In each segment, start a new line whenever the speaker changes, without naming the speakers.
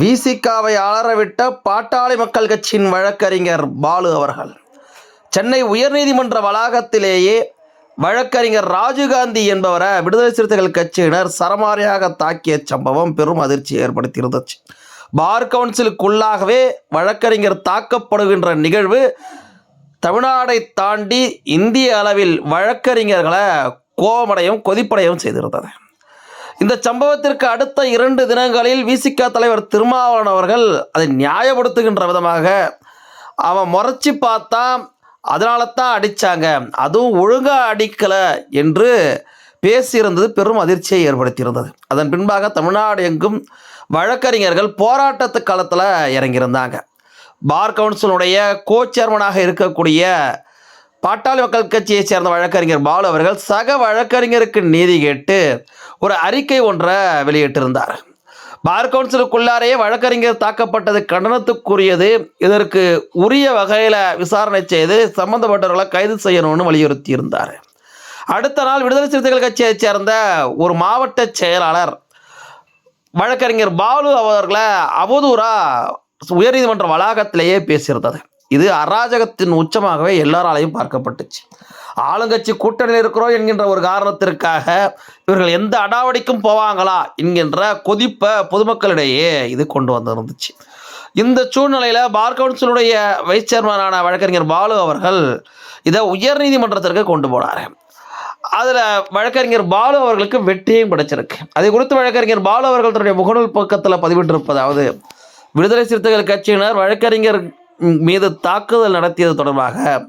விசிகாவை அலறவிட்ட பாட்டாளி மக்கள் கட்சியின் வழக்கறிஞர் பாலு அவர்கள். சென்னை உயர்நீதிமன்ற வளாகத்திலேயே வழக்கறிஞர் ராஜீவ்காந்தி என்பவரை விடுதலை சிறுத்தைகள் கட்சியினர் சரமாரியாக தாக்கிய சம்பவம் பெரும் அதிர்ச்சி ஏற்படுத்தியிருந்துச்சு. பார் கவுன்சிலுக்குள்ளாகவே வழக்கறிஞர் தாக்கப்படுகின்ற நிகழ்வு தமிழ்நாடை தாண்டி இந்திய அளவில் வழக்கறிஞர்களை கோபமடையும் கொதிப்படையும் செய்திருந்தது. இந்த சம்பவத்திற்கு அடுத்த இரண்டு தினங்களில் விசிக தலைவர் திருமாவளவன் அவர்கள் அதை நியாயப்படுத்துகின்ற விதமாக அவன் முறைச்சி பார்த்தா அதனால தான் அடித்தாங்க அதுவும் ஒழுங்காக அடிக்கலை என்று பேசியிருந்தது பெரும் அதிர்ச்சியை ஏற்படுத்தியிருந்தது. அதன் பின்பாக தமிழ்நாடு எங்கும் வழக்கறிஞர்கள் போராட்டத்து காலத்தில் இறங்கியிருந்தாங்க. பார் கவுன்சிலுடைய கோ சேர்மனாக இருக்கக்கூடிய பாட்டாளி மக்கள் கட்சியைச் சேர்ந்த வழக்கறிஞர் பாலு அவர்கள் சக வழக்கறிஞருக்கு நீதி கேட்டு ஒரு அறிக்கை ஒன்றை வெளியிட்டிருந்தார். பார் கவுன்சிலுக்குள்ளாரையே வழக்கறிஞர் தாக்கப்பட்டது கண்டனத்துக்குரியது. இதற்கு உரிய வகையில் விசாரணை செய்து சம்பந்தப்பட்டவர்களை கைது செய்யணும்னு வலியுறுத்தியிருந்தார். அடுத்த நாள் விடுதலை சிறுத்தைகள் கட்சியைச் சேர்ந்த ஒரு மாவட்ட செயலாளர் வழக்கறிஞர் பாலு அவர்களை அவதூறாக உயர்நீதிமன்ற வளாகத்திலேயே பேசியிருந்தது. இது அராஜகத்தின் உச்சமாகவே எல்லாராலையும் பார்க்கப்பட்டுச்சு. ஆளுங்கட்சி கூட்டணியில் இருக்கிறோம் என்கின்ற ஒரு காரணத்திற்காக இவர்கள் எந்த அடாவடிக்கும் போவாங்களா என்கின்ற கொதிப்பை பொதுமக்களிடையே இது கொண்டு வந்திருந்துச்சு. இந்த சூழ்நிலையில் பார் கவுன்சிலுடைய வைஸ் சேர்மனான வழக்கறிஞர் பாலு அவர்கள் இதை உயர்நீதிமன்றத்திற்கு கொண்டு போனார். அதில் வழக்கறிஞர் பாலு அவர்களுக்கு வெற்றியும் கிடைச்சிருக்கு. அதை குறித்து வழக்கறிஞர் பாலு அவர்கள் தன்னுடைய முகநூல் பக்கத்தில் பதிவிட்டிருப்பதாவது விடுதலை சிறுத்தைகள் கட்சியினர் வழக்கறிஞர் மீது தாக்குதல் நடத்தியது தொடர்பாக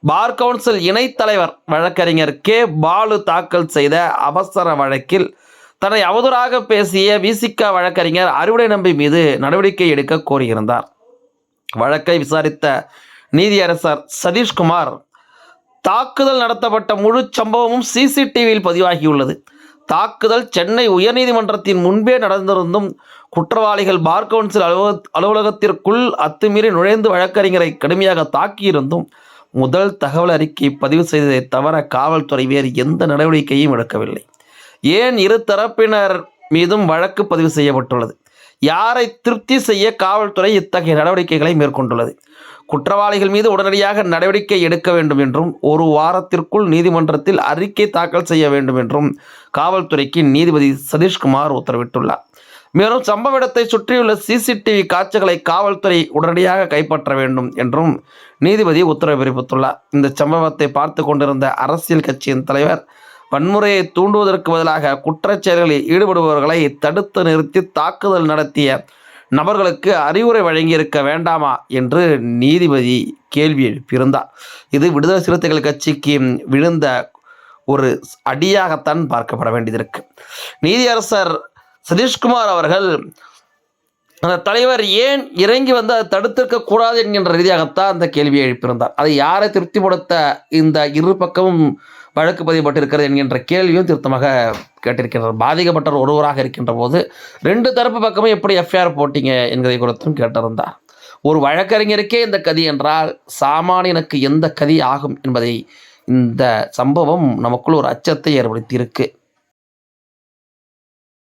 பார் கவுன்சில் இணைத் தலைவர் வழக்கறிஞர் கே. பாலு தாக்கல் செய்த அவசர வழக்கில் தன்னை அவதூறாக பேசிய விசிக வழக்கறிஞர் அறுவடை நம்பி மீது நடவடிக்கை எடுக்க கோரியிருந்தார். வழக்கை விசாரித்த நீதியரசர் சதீஷ்குமார் தாக்குதல் நடத்தப்பட்ட முழு சம்பவமும் சிசிடிவியில் பதிவாகியுள்ளது. தாக்குதல் சென்னை உயர்நீதிமன்றத்தின் முன்பே நடந்திருந்தும் குற்றவாளிகள் பார் கவுன்சில் அலுவ அலுவலகத்திற்குள் அத்துமீறி நுழைந்து வழக்கறிஞரை கடுமையாக தாக்கியிருந்தும் முதல் தகவல் அறிக்கை பதிவு செய்ததை தவிர காவல்துறை வேறு எந்த நடவடிக்கையும் எடுக்கவில்லை. ஏன் இரு தரப்பினர் மீதும் வழக்கு பதிவு செய்யப்பட்டுள்ளது? யாரை திருப்தி செய்ய காவல்துறை இத்தகைய நடவடிக்கைகளை மேற்கொண்டுள்ளது? குற்றவாளிகள் மீது உடனடியாக நடவடிக்கை எடுக்க வேண்டும் என்றும் ஒரு வாரத்திற்குள் நீதிமன்றத்தில் அறிக்கை தாக்கல் செய்ய வேண்டும் என்றும் காவல்துறைக்கு நீதிபதி சதீஷ்குமார் உத்தரவிட்டுள்ளார். மேலும் சம்பவ இடத்தை சுற்றியுள்ள சிசிடிவி காட்சிகளை காவல்துறை உடனடியாக கைப்பற்ற வேண்டும் என்றும் நீதிபதி உத்தரவு பிறப்பித்துள்ளார். இந்த சம்பவத்தை பார்த்து கொண்டிருந்த அரசியல் கட்சியின் தலைவர் வன்முறையை தூண்டுவதற்கு பதிலாக குற்றச் செயல்களில் ஈடுபடுபவர்களை தடுத்து நிறுத்தி தாக்குதல் நடத்திய நபர்களுக்கு அறிவுரை வழங்கியிருக்க வேண்டாமா என்று நீதிபதி கேள்வி எழுப்பியிருந்தார். இது விடுதலை சிறுத்தைகள் கட்சிக்கு விழுந்த ஒரு அடியாகத்தான் பார்க்கப்பட வேண்டியதிருக்கு. நீதியரசர் சதீஷ்குமார் அவர்கள் அந்த தலைவர் ஏன் இறங்கி வந்து அதை தடுத்திருக்க கூடாது என்கின்ற ரீதியாகத்தான் அந்த கேள்வியை எழுப்பியிருந்தார். அதை யாரை திருப்திப்படுத்த இந்த இரு பக்கமும் வழக்கு பதிவுபட்டிருக்கிறது என்கின்ற கேள்வியும் திருத்தமாக கேட்டிருக்கின்றார் பாதிக்கப்பட்டவர் ஒருவராக இருக்கின்ற போது ரெண்டு தரப்பு பக்கமும் எப்படி எஃப்ஐஆர் போட்டீங்க என்பதை குறித்தும் கேட்டிருந்தார் ஒரு வழக்கறிஞருக்கே இந்த கதி என்றால் சாமானியனுக்கு எந்த கதி ஆகும் என்பதை இந்த சம்பவம் நமக்குள் ஒரு அச்சத்தை ஏற்படுத்தியிருக்கு.